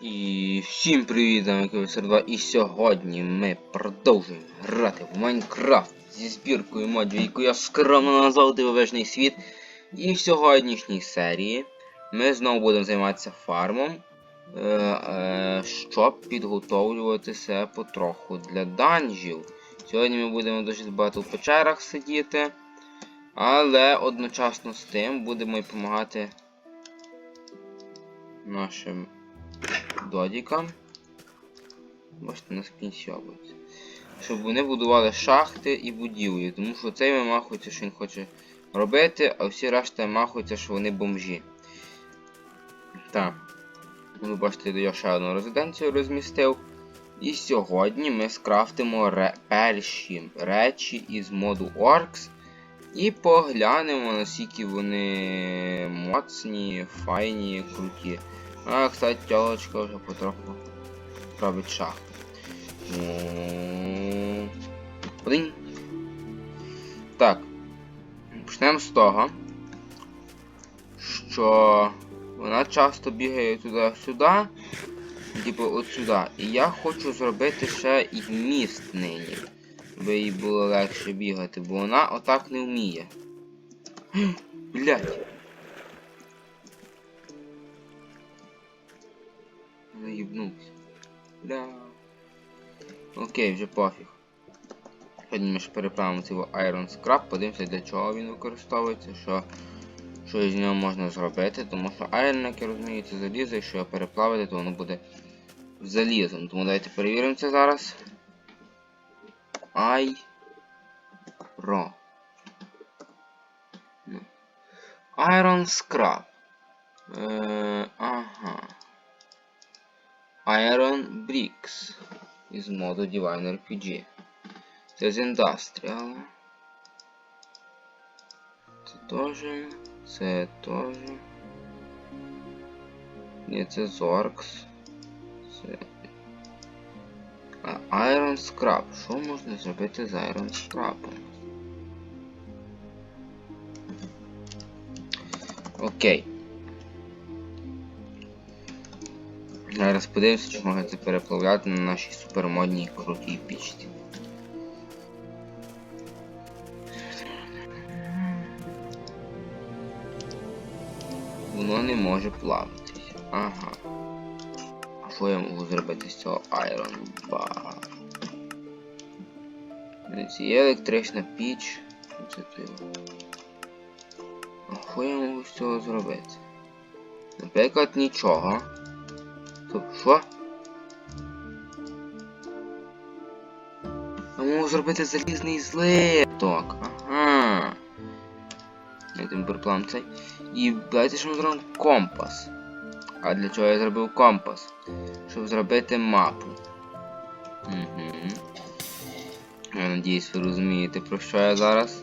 І всім привіт, замки Серва. І сьогодні ми продовжуємо грати в Майнкрафт зі збіркою модів, яку я скромно назвав Дивовижний світ. І в сьогоднішній серії ми знову будемо займатися фармом, е, е, щоб підготовлюватися потроху для данжів. Сьогодні ми будемо дуже багато в печерах сидіти, але одночасно з тим будемо й допомагати нашим додікам. Бачите, нас кінцьовується. Щоб вони будували шахти і будівлі, тому що цей вимахується, що він хоче робити, а всі решта махуються, що вони бомжі. Так. Ви бачите, я ще одну резиденцію розмістив. І сьогодні ми скрафтимо ре перші речі із моду Orcs. І поглянемо, наскільки вони моцні, файні, круті. А, кстати, тілочка вже потроху робить шахту. Ну, Так. Почнемо з того, що вона часто бігає туди-сюди, типу от сюди. І я хочу зробити ще і міст нині. Щоб їй було легше бігати, бо вона отак не вміє. Блять. Заїбнувся. Бля. Окей, вже пофіг. Сьогодні ми ж переправимо цього Iron Scrap, подивимося для чого він використовується, що що з нього можна зробити, тому що Iron, як я розумію, це залізо, якщо його переплавити, то воно буде залізом. Тому давайте перевіримо це зараз. Ай. Ро. Ну. Iron Scrap. Е, ага. Iron Bricks із моду Divine RPG. Це з Industrial. Це теж. Це теж. Ні, це Zorks. Це. А Iron Scrap. Що можна зробити з Iron Scrap? Окей. Зараз подивимося, чи можна це переплавляти на нашій супермодній крутій пічці. Воно не може плавитись. Ага. А що я можу зробити з цього Iron Bar? Є електрична піч. Це. А що я можу з цього зробити? Наприклад, нічого. Що? Я можу зробити залізний злиток. Ага. Переплам цей. І дайте, що ми зробимо компас. А для чого я зробив компас? Щоб зробити мапу. Угу. Я надіюсь, ви розумієте, про що я зараз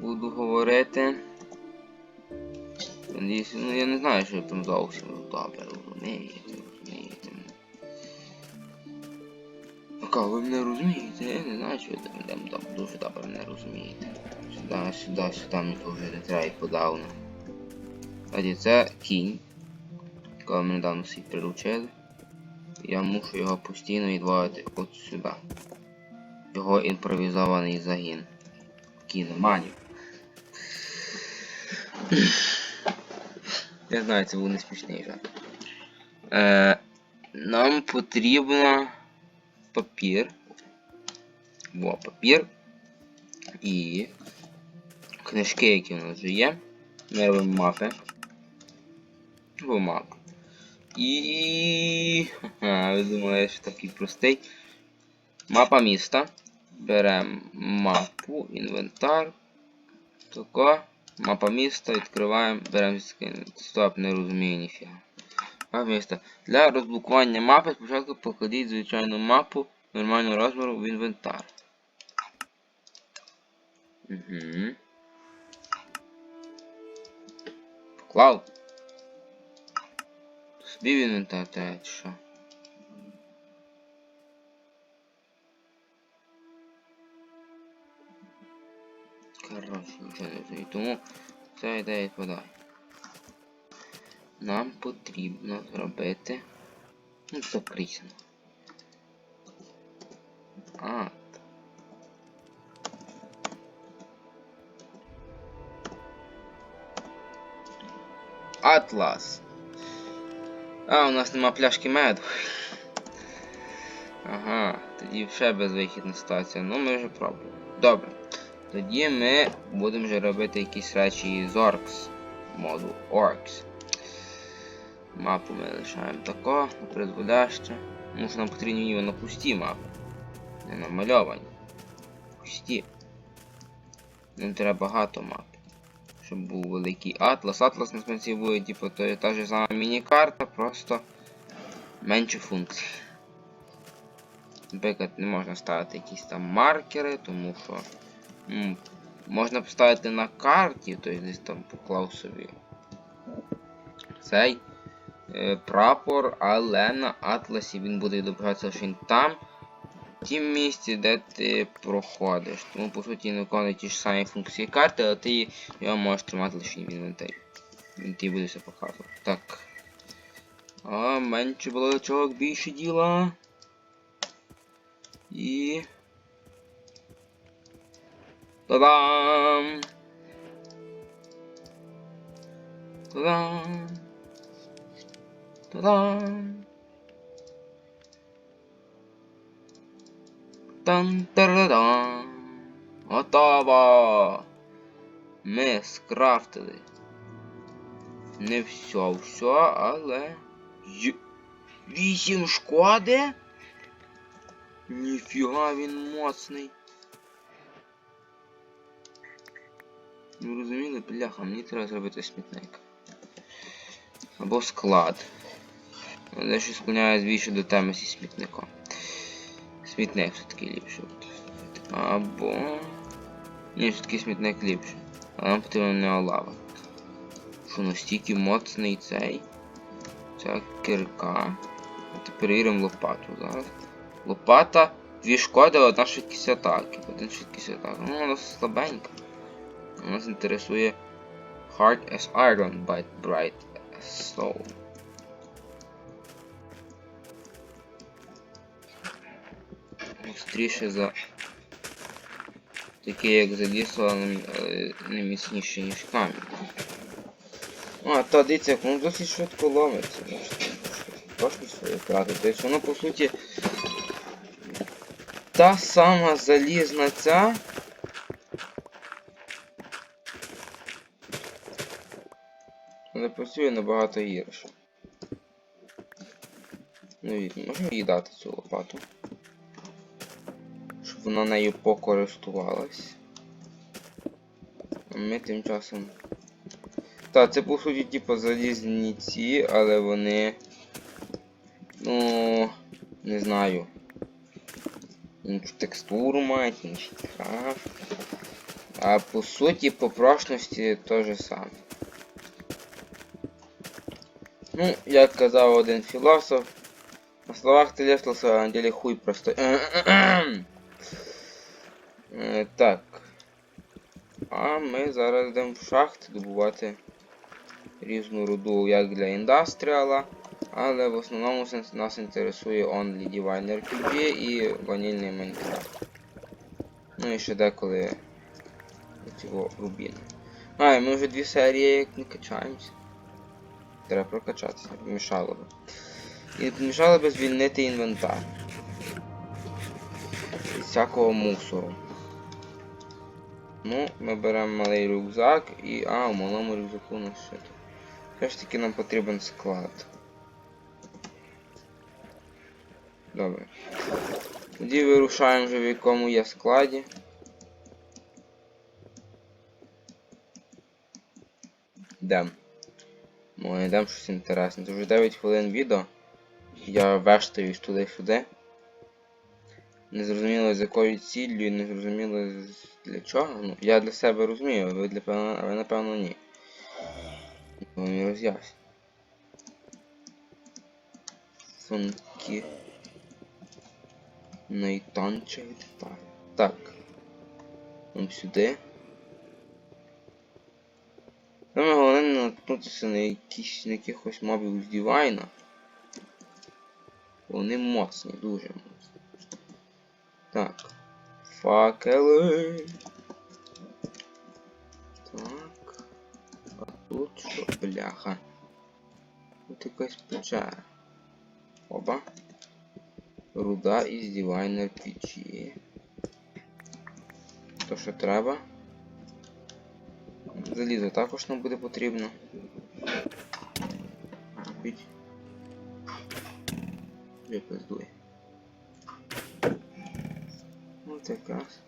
буду говорити. Надіюсь, ну я не знаю, що я там зовсім добре розумієте, розумієте. Пока ви мене розумієте, я не знаю, що там, там, там дуже добре мене розумієте. Сюди, сюди, сюди мені вже не треба і подавно. Тоді це кінь, якого ми недавно всі приручили. Я мушу його постійно відводити от сюди. Його імпровізований загін. Кіноманів. Я знаю, це був не смішний жарт. Е, Нам потрібно папір. Во, папір. І книжки, які у нас вже є. Ми робимо мапи. Мапу. І... Ага, ви думали, що такий простий. Мапа міста. Беремо мапу, інвентар. Тако. Мапа міста, відкриваємо, беремо Стоп, не розумію ніфіга. Мапа міста. Для розблокування мапи спочатку покладіть звичайну мапу нормального розміру в інвентар. Угу. Поклав. Собі в інвентар треба чи що? Коротше, вже не розумію. Тому ця ідея відпадає. Нам потрібно зробити. Ну, закрийся. А. Атлас. А, у нас нема пляшки меду. Ага, тоді ще безвихідна ситуація. Ну ми вже пробуємо. Добре. Тоді ми будемо вже робити якісь речі з Orcs. Моду Orcs. Мапу ми лишаємо тако, призволяще. Тому що нам потрібні іменно пусті мапи. Не намальовані. Пусті. Нам треба багато мап. Щоб був великий атлас. Атлас на смерті буде, типу, то є та ж сама міні-карта, просто менше функцій. Наприклад, не можна ставити якісь там маркери, тому що м, можна поставити на карті, тобто десь там поклав собі цей прапор, але на атласі він буде відображатися, що він там, в тім місці, де ти проходиш. Тому по суті не виконує ті ж самі функції карти, але ти його можеш тримати лише в інвентарі. Він тобі буде все показувати. Так. А, менше балачок, більше діла. І. Та-дам! Та-дам! Та-дам! Тан-та-да-дам! Готово! Ми скрафтили. Не все, все, але. Й... Вісім шкоди? Ніфіга він моцний. Ви розуміли, бляха, мені треба зробити смітник. Або склад. Але що склоняє більше до теми зі смітником. Смітник все-таки ліпше. Або... Ні, все-таки смітник ліпше. Але нам потрібно не лава. Що настільки моцний цей. Ця кирка. От перевіримо лопату зараз. Лопата, дві шкоди, одна швидкість атаки. Один швидкість атаки. Ну, вона слабенька. Нас інтересує Hard as Iron, but Bright as Soul. Гостріше за таке як залізо, але але не міцніше, ніж камінь. А, та дивіться, воно досить швидко ломиться. Можете трошки свою втрати. Тобто воно по суті та сама залізна ця. Але працює набагато гірше. Ну і можемо їй дати цю лопату. Вона нею покористувалась. Ми тим часом. Так, це по суті типу залізні ці, але вони. Ну. Не знаю. Іншу текстуру мають, інший крафт. А по суті, по прочності то же саме. Ну, як казав один філософ, на словах ти а на деле хуй просто. Е, Так. А ми зараз йдемо в шахт добувати різну руду як для індастріала, але в основному нас інтересує Only Divine RPG і ванільний Майнкрафт. Ну і ще деколи цього Рубін. А, і ми вже дві серії як не качаємося. Треба прокачатися, не помішало би. І не помішало би звільнити інвентар. Від всякого мусору. Ну, ми беремо малий рюкзак і... А, у малому рюкзаку тут. Все ж таки нам потрібен склад. Добре. Тоді вирушаємо вже в якому є складі. Йдемо. Ми йдемо щось інтересне. Це вже 9 хвилин відео. Я вештаюсь туди-сюди. Не зрозуміло з якою ціллю, і не зрозуміло для чого. Ну, я для себе розумію, ви для певно, ви напевно ні. Ви мені роз'ясніть. Функи. Найтончих деталей. Так. Нам сюди. Саме головне не наткнутися на якісь на якихось мобів з Дівайна. Вони моцні, дуже моцні. Так. Факели. Так. А тут що? Бляха. Тут якась печера. Оба. Руда із Divine RPG. То що треба. Залізо також нам буде потрібно. Купіть. Я пиздує. Ось якраз.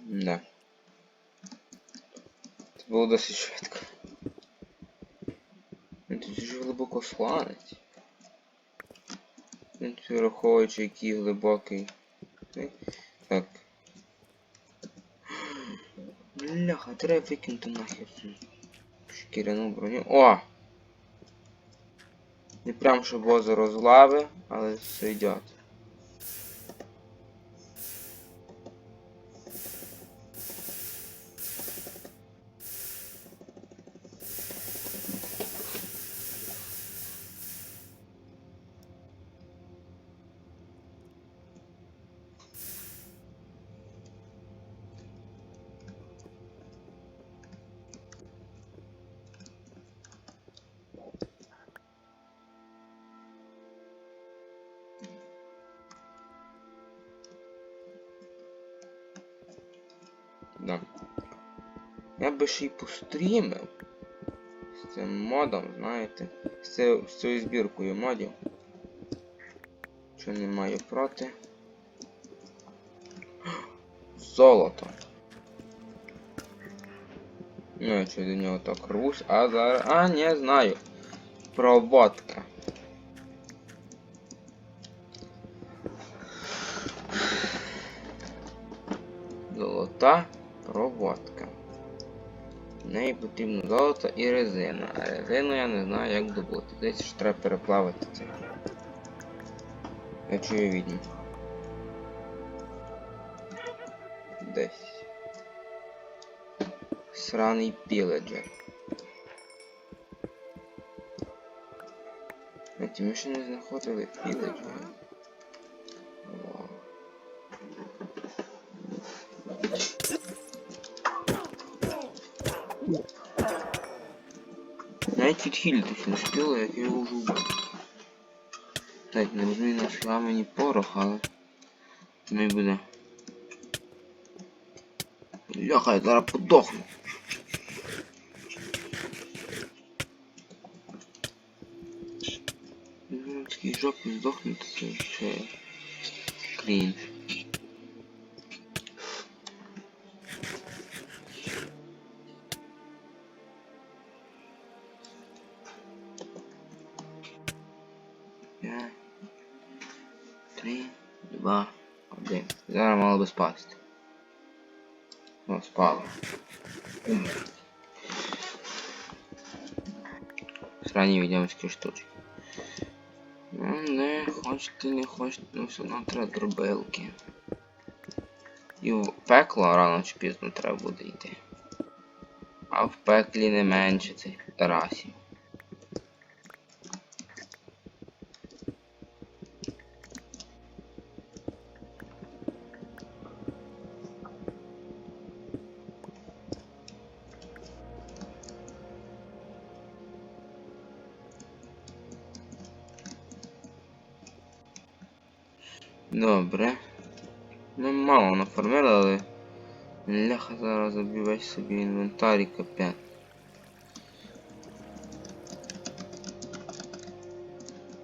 Да. Це було досить швидко. Він тут дуже глибоко сланець. Тут враховуючи який глибокий. Так. Бляха, треба викинути нахер шкіряну броню. О! Не прям щоб озеро з лави, але все йдет. Я би ще й пострімив з цим модом, знаєте. З, це, з цією збіркою модів. Що не маю проти. Золото. Ну, я що до нього так рвусь, а зараз... А, не знаю. Проводка. Неї потрібно золото і резина. А резину я не знаю як добути. Десь ж треба переплавити це. Я чую відьму. Десь. Сраний піледжер. Ми ще не знаходили піледжера. Навіть відхилитися не як я його вже вбив. Так, не розумію нашла мені порох, але... Не буде. Ляха, я зараз подохну. Ну, Такий жопі здохнути, це ще крінж. Би спасти. О, спало. Срані відьомські штучки. Ну, не хочете, не хочете, ну все одно треба дробилки. І в пекло рано чи пізно треба буде йти. А в пеклі не менше цих тарасів. Ляха зараз заб'ю весь собі інвентар і капець.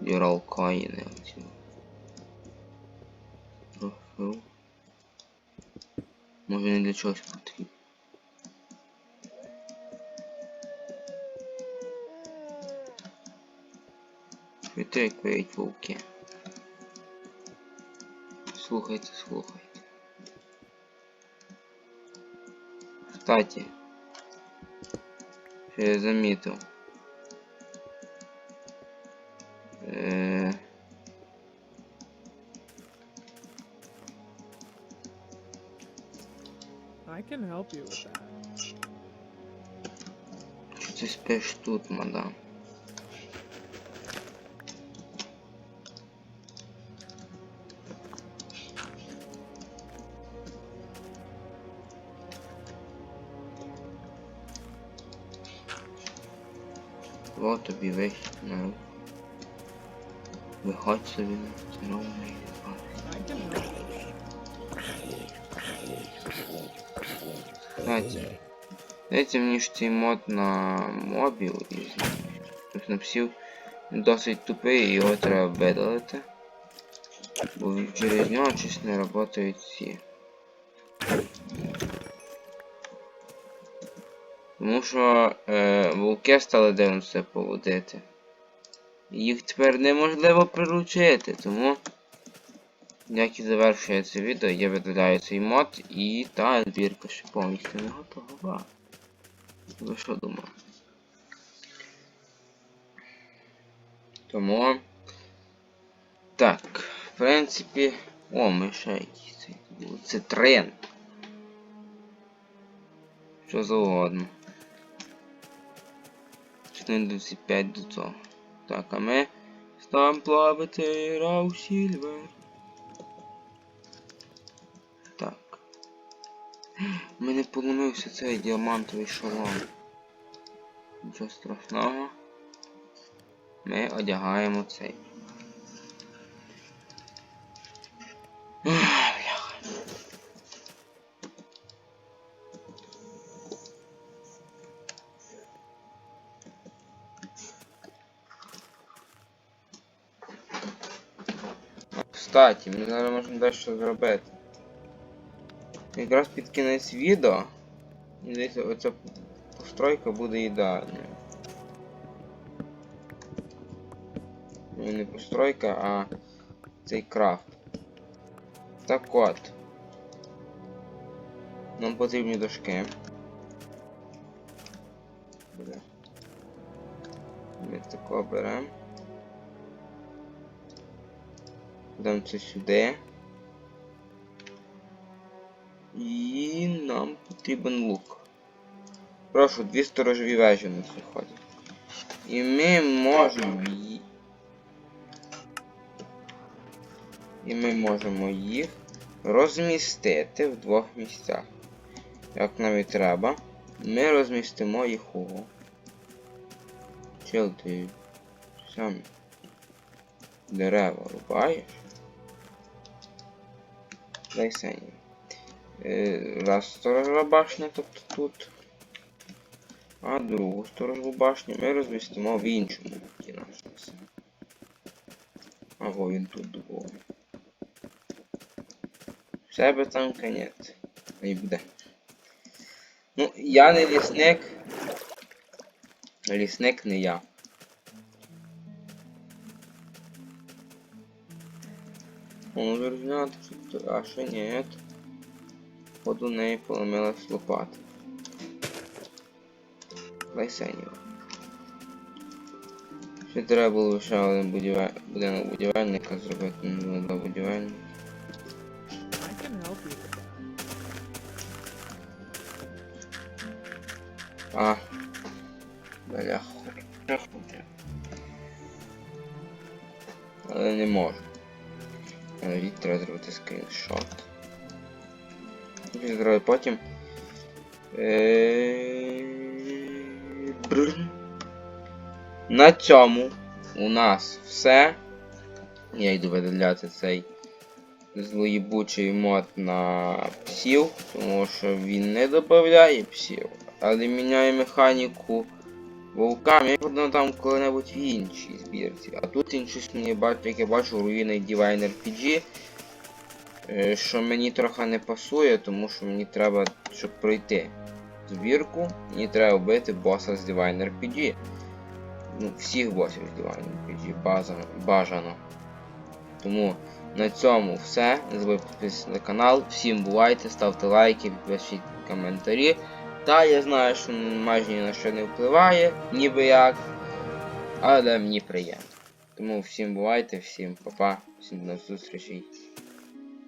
Дірал коїни оці. Може не для чогось потрібно. Як виють вовки? Слухайте, слухайте. Кстати, що я замітив. Е... I can help you with that. Що ти спиш тут, мадам? Тобі вихід на руку. Виходь собі на здоровий. Кстати, дайте мені ж цей мод на мобіл і на псів досить тупий і його треба видалити. Бо через нього щось не працюють всі. Тому що е, вовки стали дивно все поводити. Їх тепер неможливо приручити, тому як і завершує це відео, я видаляю цей мод і та збірка ще повністю не готова. Ви що думали? Тому. Так, в принципі. О, ми ще був. Цитрин. Що завгодно. 425 до цього. Так, а ми ставимо плавати Рау Сільвер. Так. Мене поломився цей діамантовий шолом. Нічого страшного. Ми одягаємо цей. Кстати, ми зараз можемо дещо зробити. Якраз під кінець відео. Мені здається, оця постройка буде ідеальною. Ну, не постройка, а цей крафт. Так от. Нам потрібні дошки. Ми тако беремо. Дам це сюди. І нам потрібен лук. Прошу, дві сторожові вежі у нас виходять. І ми можемо ї- І ми можемо їх розмістити в двох місцях. Як нам і треба, ми розмістимо їх у. Чел ти сам дерева рубаєш. Дай сені. Е, Раз сторожова башня, тобто тут. А другу сторожову башню ми розмістимо в іншому кінці. Або він тут двоє. В себе там конець. Не буде. Ну, я не лісник. Лісник не я. Он зрозуміти, що то- а що ні. Походу у неї поломилась лопата. Лайсенів. Ще треба було ще один будівель... будинок будівельника зробити, ну, до будівельника. I can help you with that. А. Бляха. Але не можу. Навіть треба зробити скріншот. І зробити потім. Е. На цьому у нас все. Я йду видаляти цей злоїбучий мод на псів, тому що він не додає псів, але міняє механіку вовкам. Я подумав ну, там коли-небудь в іншій збірці. А тут він щось мені бачу, як я бачу руїни Divine RPG. е, Що мені трохи не пасує, тому що мені треба, щоб пройти збірку, мені треба вбити боса з Divine RPG. Ну, всіх босів з Divine RPG базано, бажано. Тому на цьому все. Не забудьте підписатися на канал. Всім бувайте, ставте лайки, пишіть коментарі. Та, я знаю, що майже ні на що не впливає, ніби як. Але мені приємно. Тому всім бувайте, всім па-па, всім до зустрічі.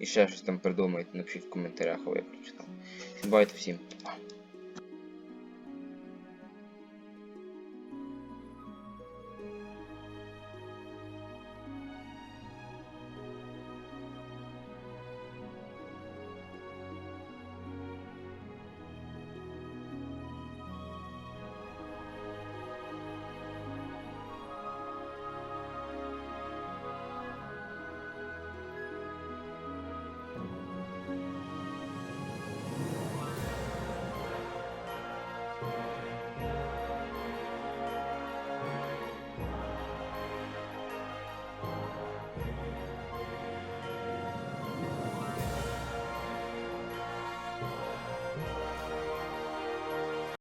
І ще щось там придумайте, напишіть в коментарях, або я прочитав. Всім бувайте, всім па-па.